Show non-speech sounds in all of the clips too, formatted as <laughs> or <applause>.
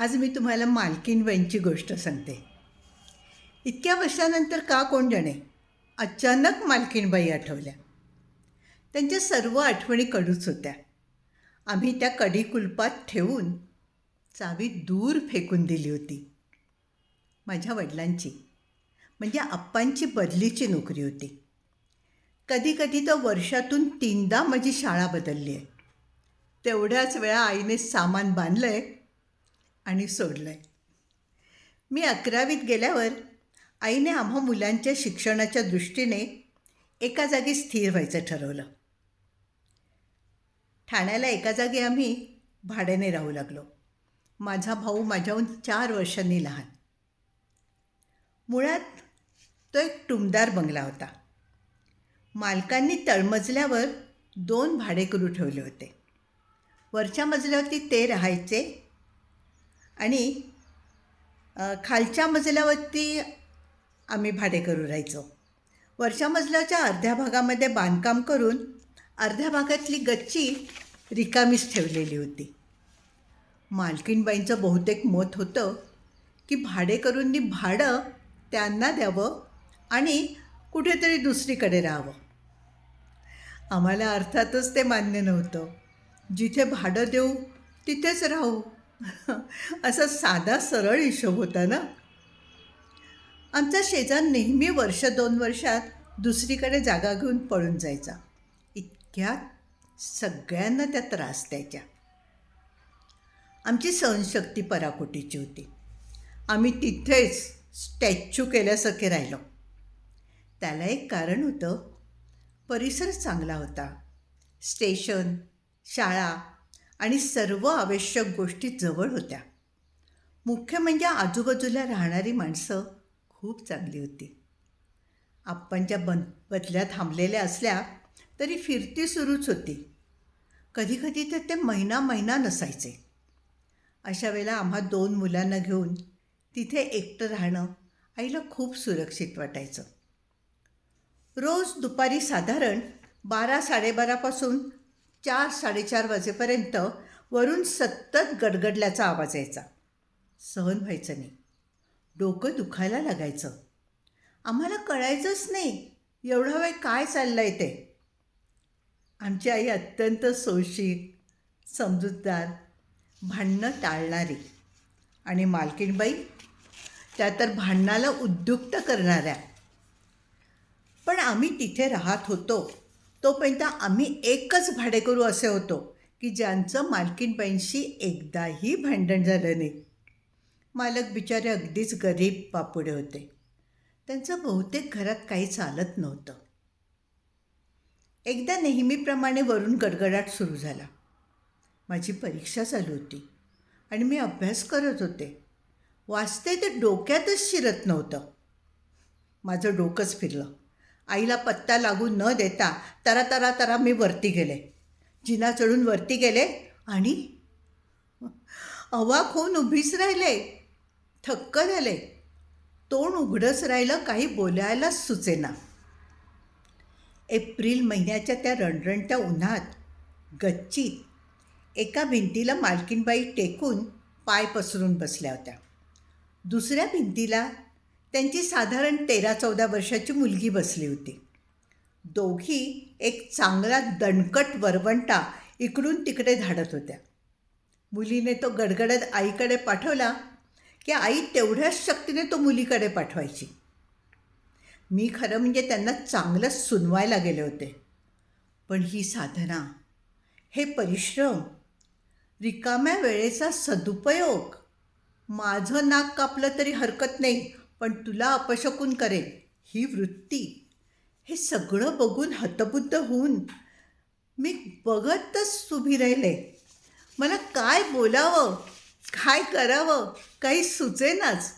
आज मी तुम्हाला मालकीनबाईंची गोष्ट सांगते. इतक्या वर्षानंतर का कोण जाणे? अचानक मालकीनबाई आठवल्या. त्यांच्या सर्व आठवणी कडूच होत्या. आम्ही त्या कडी कुलपात ठेवून चावी दूर फेकून दिली होती. माझ्या वडिलांची म्हणजे आप्पांची बदलीची नोकरी होती. कधीकधी तर वर्षातून तीनदा माझी शाळा बदलली आहे. तेवढ्याच वेळा आईने सामान बांधलं आहे आणि सोडलं आहे मी अकरावीत गेल्यावर आईने आम्हा मुलांच्या शिक्षणाच्या दृष्टीने एका जागी स्थिर व्हायचं ठरवलं. ठाण्याला एका जागी आम्ही भाड्याने राहू लागलो. माझा भाऊ माझ्याहून चार वर्षांनी लहान. मुळात तो एक टुमदार बंगला होता. मालकांनी तळमजल्यावर दोन भाडेकरू ठेवले होते. वरच्या मजल्यावरती ते राहायचे आणि खालच्या मजल्यावरती आम्ही भाडेकरू राहायचो. वरच्या मजल्याच्या अर्ध्या भागामध्ये बांधकाम करून अर्ध्या भागातली गच्ची रिकामीच ठेवलेली होती. मालकीनबाईंचं बहुतेक मत होतं की भाडेकरूंनी भाडं त्यांना द्यावं आणि कुठेतरी दुसरीकडे राहावं. आम्हाला अर्थातच ते मान्य नव्हतं. जिथे भाडं देऊ तिथेच राहू. <laughs> असा साधा सरळ हिशोब होता ना? आमचा शेजार नेहमी वर्ष दोन वर्षात दुसरीकडे जागा घेऊन पळून जायचा. इतक्या सगळ्यांना त्या त्रास द्यायच्या. आमची सहनशक्ती पराकोटीची होती. आम्ही तिथेच स्टॅच्यू केल्यासारखे राहिलो. त्याला एक कारण होतं. परिसर चांगला होता. स्टेशन शाळा आणि सर्व आवश्यक गोष्टी जवळ होत्या. मुख्य म्हणजे आजूबाजूला राहणारी माणसं खूप चांगली होती. आपणच्या बन बदल्या थांबलेल्या असल्या तरी फिरती सुरूच होती. कधीकधी तर ते महिना महिना नसायचे. अशा वेळेला आम्हा दोन मुलांना घेऊन तिथे एकटं राहणं आईला खूप सुरक्षित वाटायचं. रोज दुपारी साधारण बारा साडेबारापासून चार साडेचार वाजेपर्यंत वरून सतत गडगडल्याचा आवाज यायचा. सहन व्हायचं नाही. डोकं दुखायला लागायचं. आम्हाला कळायचंच नाही एवढा वेळ काय चाललं आहे ते. आमची आई अत्यंत सोशीक समजूतदार भांडणं टाळणारी आणि मालकीणबाई त्या तर भांडणाला उद्युक्त करणाऱ्या. पण आम्ही तिथे राहत होतो. तोपर्यंत आम्ही एकच भाडेकरू असे होतो की ज्यांचं मालकीणबाईंशी एकदाही भांडण झालं नाही. मालक बिचारे अगदीच गरीब बापुडे होते. त्यांचं बहुतेक घरात काही चालत नव्हतं. एकदा नेहमीप्रमाणे वरून गडगडाट सुरू झाला. माझी परीक्षा चालू होती आणि मी अभ्यास करत होते. वाचते ते डोक्यातच शिरत नव्हतं. माझं डोकंच फिरलं. आईला पत्ता लागू न देता तरा तरा तरा मी वरती गेले. जिना चढून वरती गेले आणि अवाक होऊन उभीच राहिले. थक्क झाले. तोंड उघडंच राहिलं काही बोलायलाच सुचेना. एप्रिल महिन्याच्या त्या रणरणत्या उन्हात गच्चीत एका भिंतीला मालकीनबाई टेकून पाय पसरून बसल्या होत्या. दुसऱ्या भिंतीला त्यांची साधारण तेरा चौदा वर्षाची मुलगी बसली होती. दोघी एक चांगला दणकट वरवंटा इकडून तिकडे धाडत होत्या. मुलीने तो गडगडत आईकडे पाठवला की आई तेवढ्याच शक्तीने तो मुलीकडे पाठवायची. मी खरं म्हणजे त्यांना चांगलंच सुनवायला गेले होते. पण ही साधना हे परिश्रम रिकाम्या वेळेचा सदुपयोग माझं नाक कापलं तरी हरकत नाही पण तुला अपशकून करेन. ही वृत्ती. हे सगळं बघून हतबुद्ध होऊन मी बघतच उभी राहिले. मला काय बोलावं? काय करावं? काही सुचेनाच.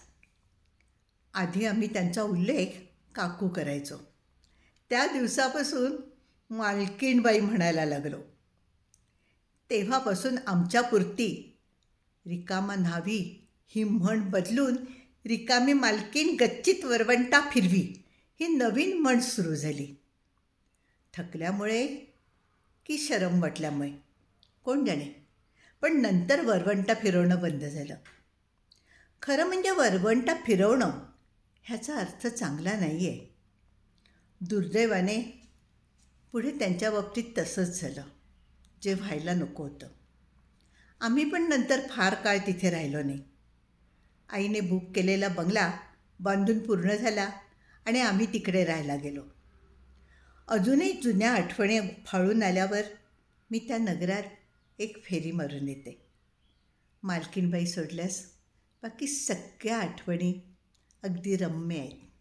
आधी आम्ही त्यांचा उल्लेख काकू करायचो. त्या दिवसापासून मालकीणबाई म्हणायला लागलो. तेव्हापासून आमच्यापुरती रिकामा न्हावी ही म्हण बदलून रिकामी मालकीन गच्चीत वरवंटा फिरवी. ही नवीन म्हण सुरू झाली. थकल्यामुळे की शरम वाटल्यामुळे? कोण जाणे? पण नंतर वरवंटा फिरवणं बंद झालं. खरं म्हणजे वरवंटा फिरवणं ह्याचा अर्थ चांगला नाही आहे दुर्दैवाने पुढे त्यांच्या बाबतीत तसंच झालं. जे व्हायला नको होतं. आम्ही पण नंतर फार काळ तिथे राहिलो नाही. आईने बुक केलेला बंगला बांधून पूर्ण झाला आणि आम्ही तिकडे राहायला गेलो. अजूनही जुन्या आठवणी फाळून आल्यावर मी त्या नगरात एक फेरी मारून येते. मालकीनबाई सोडल्यास बाकी सगळ्या आठवणी अगदी रम्य आहेत.